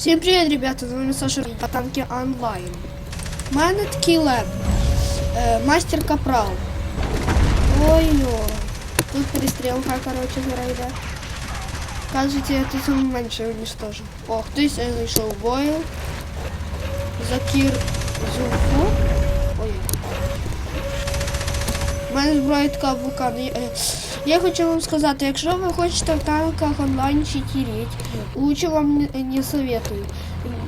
Всім привіт, ребята! З вами Саша по танки онлайн. У мене такий леп. Е, мастер Капрал. Ой-ой. Тут перестрілка, короче, зараз йде. Кажете, я тут саме менше уничтожу. О, хтось е, зайшов в бою. Закір Зуфу. Ой. У мене зброя така вулкан. Е, Я хочу вам сказати, якщо ви хочете в танках онлайн читерить, лучше вам не, советую.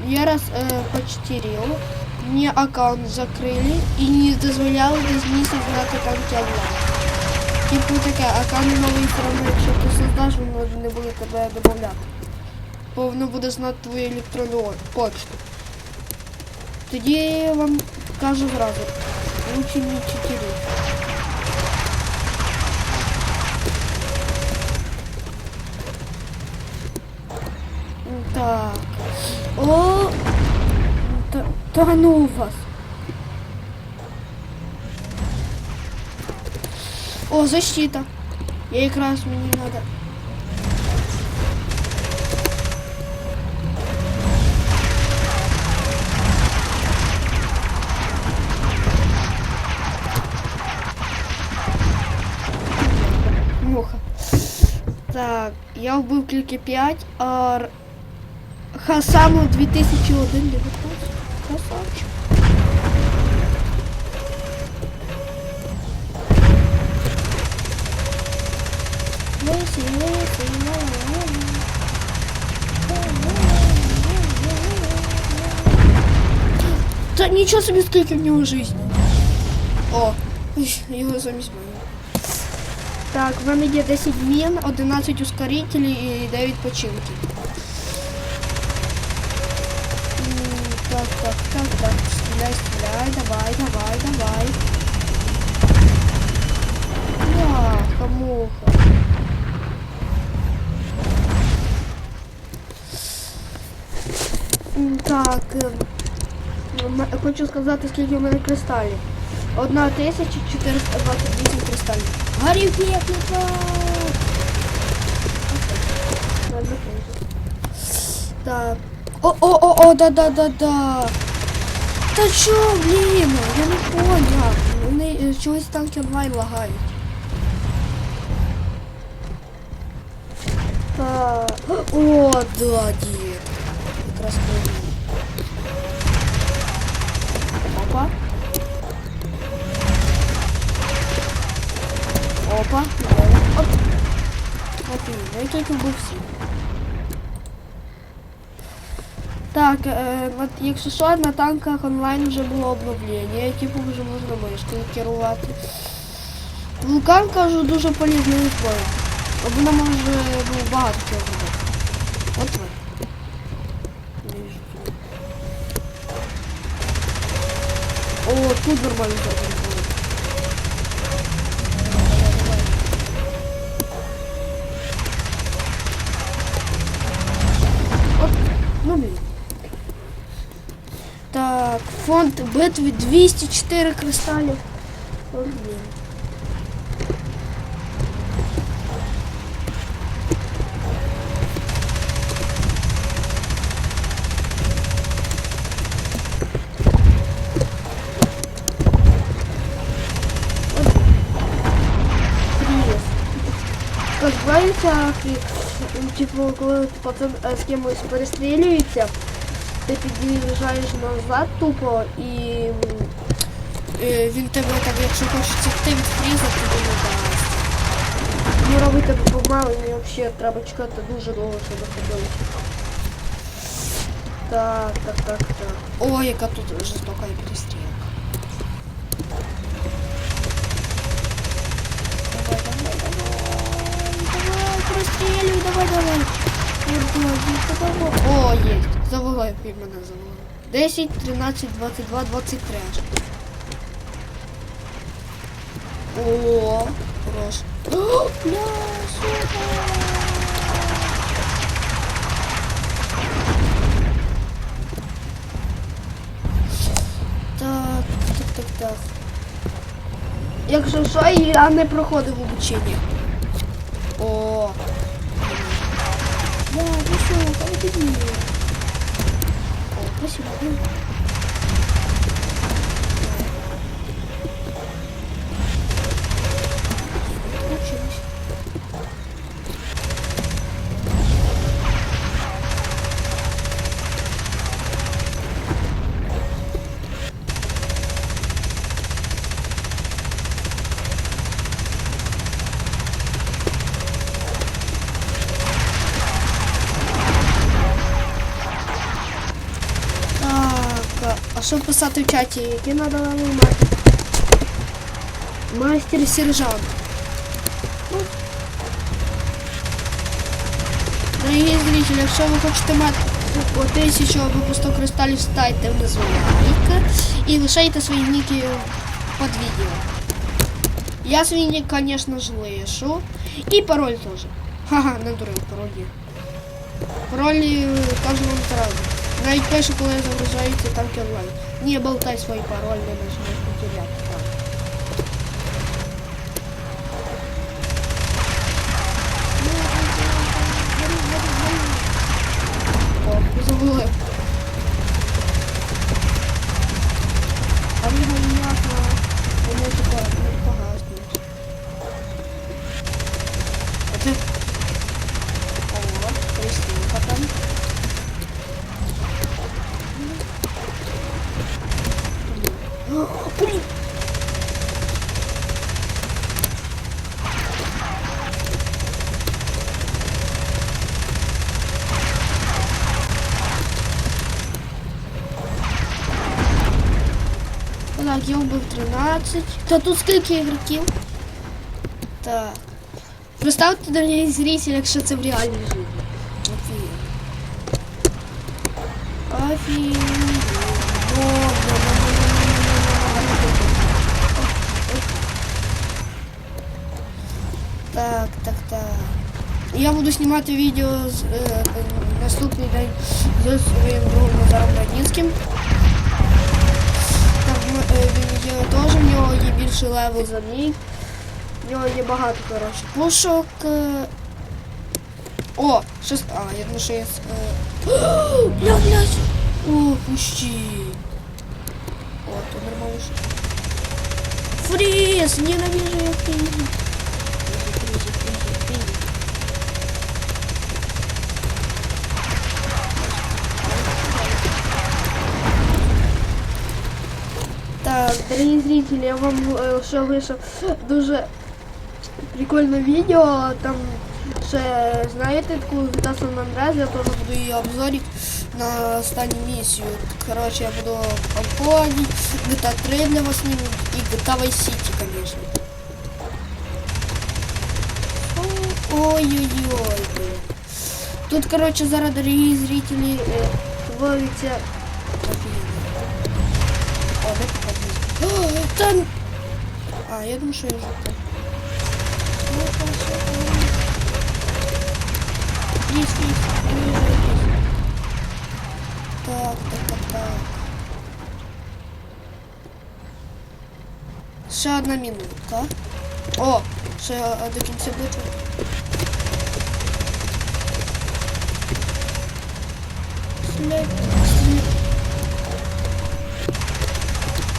Я раз э, почитерил, мне аккаунт закрыли и не дозволяли без місяць грати танки онлайн. Типу таке, аккаунт новий форми, якщо ти создаш, воно не буде тебе додавати. Бо воно буде знати твою електронну почту. Тоді я вам кажу зразу, лучше не читерить. Та, ну вас. О, защита. Я якраз мені надо. Муха. Так, я вбив тільки 5, а Хасану 2001 19 Красавчик. Лесі, лесі, Та нічого собі скільки в нього життя. О, його замість мене. Так, в мене є 10 мін, 11 ускорителей і 9 починків. Так, так, так, так. Стреляй, стреляй, давай, давай, давай. Бляха, муха. М, Так, е, м- хочу сказати, скільки в мене кристалів. 1428 кристалів. Горівки як не Так. О, о, о, Та чо, блін, я не поняв. Вони е, чогось танки онлайн лагають. Так. О, да, дід. Якраз поняв. Опа. Опа. Оп. Офігенно, я тільки був всі. Так, е, якщо що, на танках онлайн вже було обновлення, типу вже можна мишкою керувати. Вулкан, кажу, дуже полізною зброєю. Вона може ну, багато чого робити. От ви. О, тут нормально. фонд битви 204 кристалів. О, блін. От. Привіт. Позбавиться, типу, коли пацан е, з кимось перестрілюється, ти під'їжджаєш назад тупо і м, е, він тебе так, якщо хочеться втекти від фріза, тобі не дасть. Ну робити тебе помало, мені взагалі треба чекати дуже довго, щоб доходило. Так, так, так, так. Ой, яка тут жорстока перестрілка. Давай, давай, давай, давай, прострелюй, давай, давай. Урбладіка, давай. О, є. Завалай, він мене завалив. 10, 13, 22, 23. О, хорош. О, бля, сука. Так, так, так, так. Якщо що, я не проходив обучення. О. Да, ви що, там тоді. 我喜欢。木 що писати в чаті? Який надо левел мати? Мастер сержант. Ну. Дорогі зрителі, якщо ви хочете мати по тисячу або по 100 кристалів, ставте внизу лайк і лишайте свої ніки під відео. Я свій нік, звісно ж, лишу. І пароль теж. Ха-ха, не дурив, пароль є. Пароль е, кажу вам зразу. Навіть пишу, коли загружається танки онлайн. Не болтай свій пароль, не нажимай потеряти. Так, я вбив 13. Та тут скільки ігроків? Так. Представте, дорогі зрителі, якщо це в реальній житті. Офігеть. Офігеть. Так, так, так. Я буду знімати відео з, е, е, наступний день з своїм другом Назаром Радінським. Більший левел за мій. В нього є багато, коротше, пушок. е. О, щось. А, я думаю, що я. е, Бля, блядь. О, пущі. О, то нормально. Фріз! Ненавижу я фріз. Так, дорогі зрителі, я вам е, ще вийшов дуже прикольне відео. Там ще знаєте таку GTA San Andreas, я теж буду її обзорити на останню місію. Коротше, я буду обходити GTA 3 для вас сниму і GTA Vice City, звісно. Ой-ой-ой. блін. Тут, коротше, зараз, дорогі зрителі, е, твориться... Офігенно. О, там... А, я думаю, що я вже там. Ну, все, там. Есть, есть. Так, так, так, так. Ще одна минутка. О, ще е, до кінця битви. След,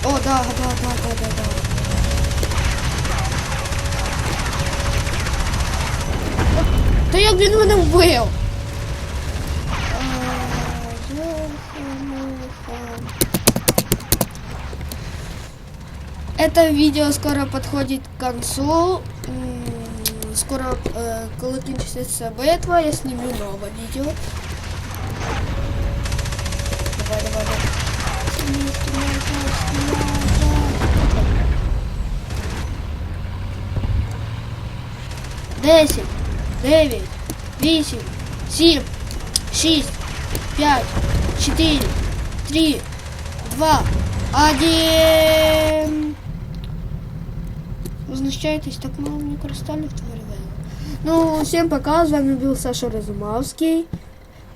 О, да, да, да, да, да, да. Та як він мене вбив? Это видео скоро подходит к концу. Скоро, э, коли кінчиться битва, я сниму новое видео. Давай, давай, давай. Десять, дев'ять, вісім, сім, шість, п'ять, чотири, три, два, один. Возмущаетесь, так мало мне кристаллов творили. Ну, всем пока, с вами был Саша Разумовский.